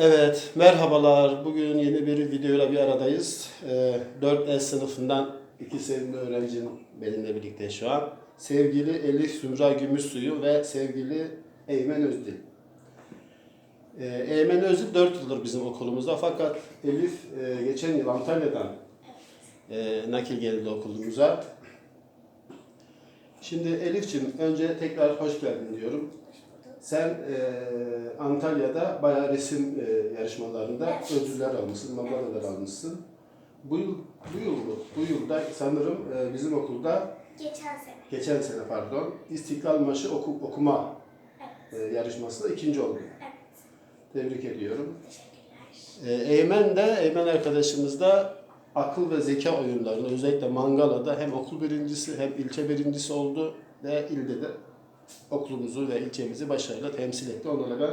Evet, merhabalar. Bugün yeni bir videoyla bir aradayız. Ee, 4E sınıfından iki sevimli öğrencim benimle birlikte şu an. Sevgili Elif Sümra Gümüşsuyu ve sevgili Eymen Özdil. Ee, Eymen Özdil 4 yıldır bizim okulumuzda fakat Elif e, geçen yıl Antalya'dan e, nakil geldi okulumuza. Şimdi Elif'ciğim önce tekrar hoş geldin diyorum. Sen e, Antalya'da bayağı resim e, yarışmalarında ödüller almışsın, madalyalar almışsın. Bu yıl, bu yıl? Bu yılda sanırım e, bizim okulda Geçen sene. geçen sene pardon İstiklal Marşı oku, okuma Evet. e, yarışmasında ikinci oldu. Evet. Tebrik ediyorum. Teşekkürler. E, Eymen de, Eymen arkadaşımız da akıl ve zeka oyunlarında özellikle Mangala'da hem okul birincisi hem ilçe birincisi oldu ve ilde de okulumuzu ve ilçemizi başarıyla temsil etti. Onlara ben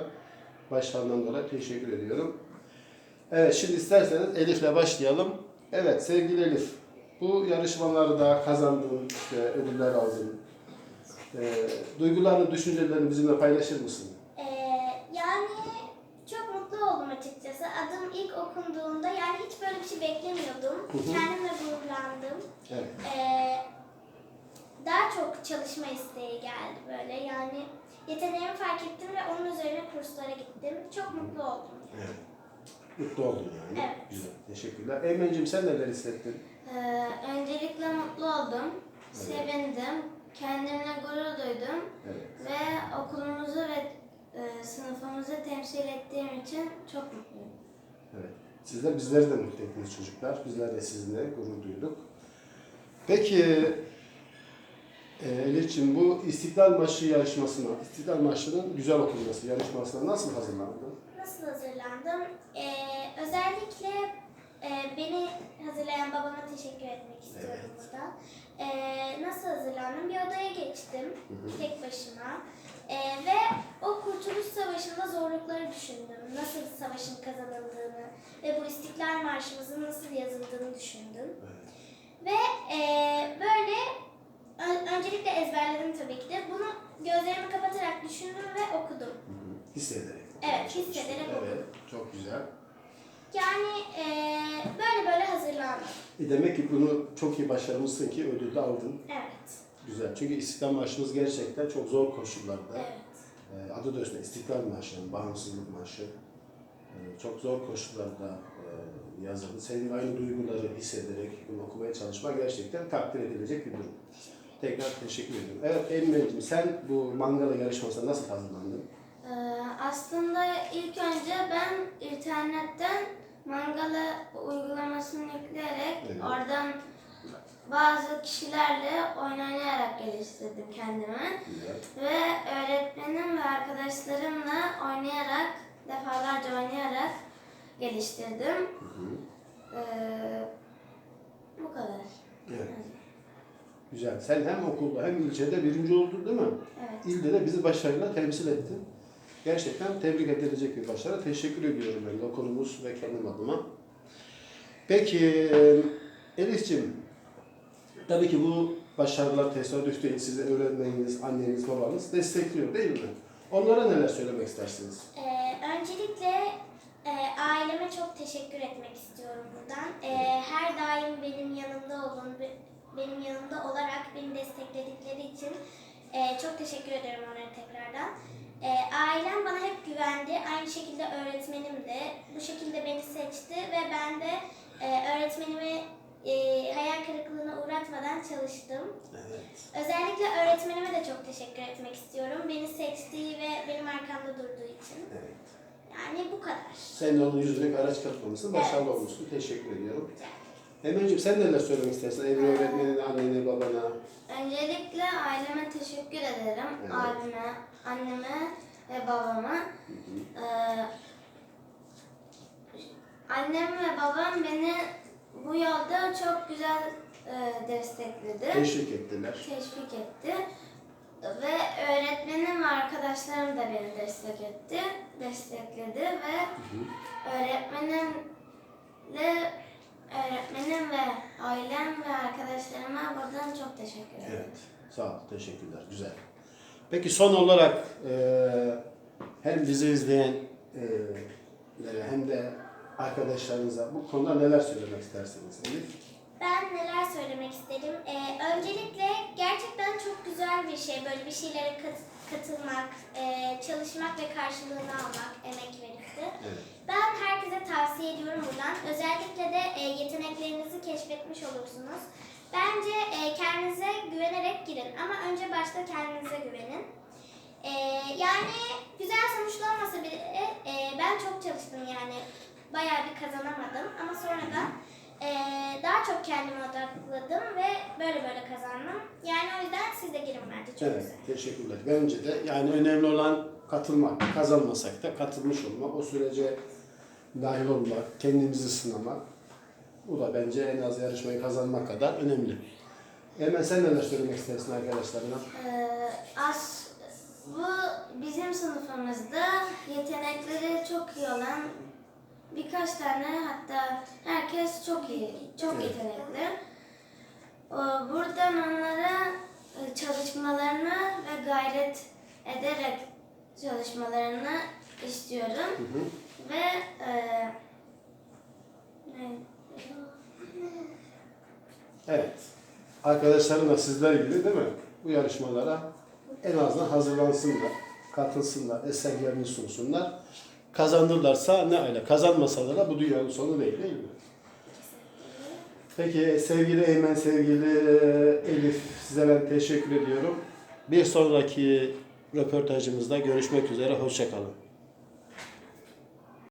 başlarından dolayı teşekkür ediyorum. Evet şimdi isterseniz Elif'le başlayalım. Evet sevgili Elif, bu yarışmalarda kazandın, işte ödüller aldın. E, duygularını, düşüncelerini bizimle paylaşır mısın? Ee, yani çok mutlu oldum açıkçası. Adım ilk okunduğunda yani hiç böyle bir şey beklemiyordum. Hı hı. Kendimle gururlandım. Evet. Ee, daha çok çalışma isteği geldi böyle yani yeteneğimi fark ettim ve onun üzerine kurslara gittim. Çok mutlu oldum. Evet. Mutlu oldun yani. Evet. Güzel. Teşekkürler. Eymen'cim sen neler hissettin? Ee, öncelikle mutlu oldum, sevindim, kendimle gurur duydum Evet. ve okulumuzu ve e, sınıfımızı temsil ettiğim için çok mutluyum. Evet. Sizler bizleri de mutlu ettiniz çocuklar. Bizler de sizinle gurur duyduk. Peki Elif'ciğim bu İstiklal Marşı yarışmasına, İstiklal Marşı'nın güzel okunması yarışmasına nasıl hazırlandın? Nasıl hazırlandım? Ee, özellikle e, beni hazırlayan babama teşekkür etmek istiyorum Evet. burada. Ee, nasıl hazırlandım? Bir odaya geçtim hı. tek başıma. Ee, ve o Kurtuluş Savaşı'nda zorlukları düşündüm. Nasıl savaşın kazanıldığını ve bu İstiklal Marşımızın nasıl yazıldığını düşündüm. Evet. Ve e, böyle ö- öncelikle ezberledim tabii ki de. Bunu gözlerimi kapatarak düşündüm ve okudum. Hı hı. Hissederek. Evet, hissederek Evet, çok güzel. Yani e, böyle böyle hazırlandım. E demek ki bunu çok iyi başarmışsın ki ödül de aldın. Evet. Güzel. Çünkü İstiklal Marşımız gerçekten çok zor koşullarda. Evet. E, adı da üstünde İstiklal Marşı, Bağımsızlık Marşı. E, çok zor koşullarda e, yazıldı. Senin aynı duyguları hissederek bunu okumaya çalışmak gerçekten takdir edilecek bir durum. Tekrar teşekkür ediyorum. Evet Emre'ciğim sen bu mangala yarışmasına nasıl hazırlandın? Ee, aslında ilk önce ben internetten Mangala uygulamasını yükleyerek Evet. oradan bazı kişilerle oynayarak geliştirdim kendimi. Güzel. Ve öğretmenim ve arkadaşlarımla oynayarak, defalarca oynayarak geliştirdim. Hı hı. Ee, bu kadar. Evet. Güzel. Sen hem okulda hem ilçede birinci oldun değil mi? Evet. İlde de bizi başarıyla temsil ettin. Gerçekten tebrik edilecek bir başarı. Teşekkür ediyorum ben de okulumuz ve kendim adıma. Peki Elif'ciğim, tabii ki bu başarılar tesadüf değil. Sizi öğretmeniniz, anneniz, babanız destekliyor değil mi? Onlara neler söylemek istersiniz? E, öncelikle e, aileme çok teşekkür etmek istiyorum buradan. E, her daim benim yanımda olun, be- benim yanımda olarak beni destekledikleri için e, çok teşekkür ediyorum onlara tekrardan. E, ailem bana hep güvendi. Aynı şekilde öğretmenim de bu şekilde beni seçti ve ben de e, öğretmenimi e, hayal kırıklığına uğratmadan çalıştım. Evet. Özellikle öğretmenime de çok teşekkür etmek istiyorum. Beni seçtiği ve benim arkamda durduğu için. evet. Yani bu kadar. Sen de onun yüzüne araç katmamışsın. Başarılı Evet. olmuşsun. Teşekkür ediyorum. Emre'ciğim sen neler söylemek istersin? Evli öğretmenine, annene, babana. Öncelikle aileme teşekkür ederim. Evet. Abime, anneme ve babama. Ee, annem ve babam beni bu yolda çok güzel e, destekledi, Teşvik ettiler. teşvik etti. Ve öğretmenim ve arkadaşlarım da beni destek etti, destekledi ve öğretmenimle öğretmenim ve ailem ve arkadaşlarıma buradan çok teşekkür ederim. Evet. Sağ ol. Teşekkürler. Güzel. Peki son olarak e, hem bizi izleyen e, hem de arkadaşlarınıza bu konuda neler söylemek istersiniz Elif? Ben neler söylemek isterim? Ee, öncelikle gerçekten çok güzel bir şey böyle bir şeylere kat- katılmak, e, çalışmak ve karşılığını almak, emek verip de. Evet. Ben herkese tavsiye ediyorum buradan. Özellikle de e, yeteneklerinizi keşfetmiş olursunuz. Bence e, kendinize güvenerek girin ama önce başta kendinize güvenin. E, yani güzel sonuçlu olmasa bile e, ben çok çalıştım yani bayağı bir kazanamadım ama sonradan e, daha çok kendime odakladım ve böyle böyle kazandım. Yani o yüzden siz de girin bence çok Evet, güzel. teşekkürler. Bence de yani önemli olan katılmak. Kazanmasak da katılmış olmak, o sürece dahil olmak, kendimizi sınamak. Bu da bence en az yarışmayı kazanmak kadar önemli. Hemen sen neler söylemek istersin arkadaşlarına? Ee, as bu bizim sınıfımızda yetenekleri çok iyi olan birkaç tane hatta herkes çok iyi, çok Evet. yetenekli. Ee, Buradan onlara e, çalışmalarını ve gayret ederek çalışmalarını istiyorum Hı hı. Ve e, ne? Evet. Arkadaşların da sizler gibi değil mi? Bu yarışmalara en azından hazırlansınlar, katılsınlar, eserlerini sunsunlar. Kazanırlarsa ne öyle, kazanmasalar da bu dünyanın sonu değil değil mi? Peki sevgili Eymen, sevgili Elif size ben teşekkür ediyorum. Bir sonraki röportajımızda görüşmek üzere, hoşçakalın.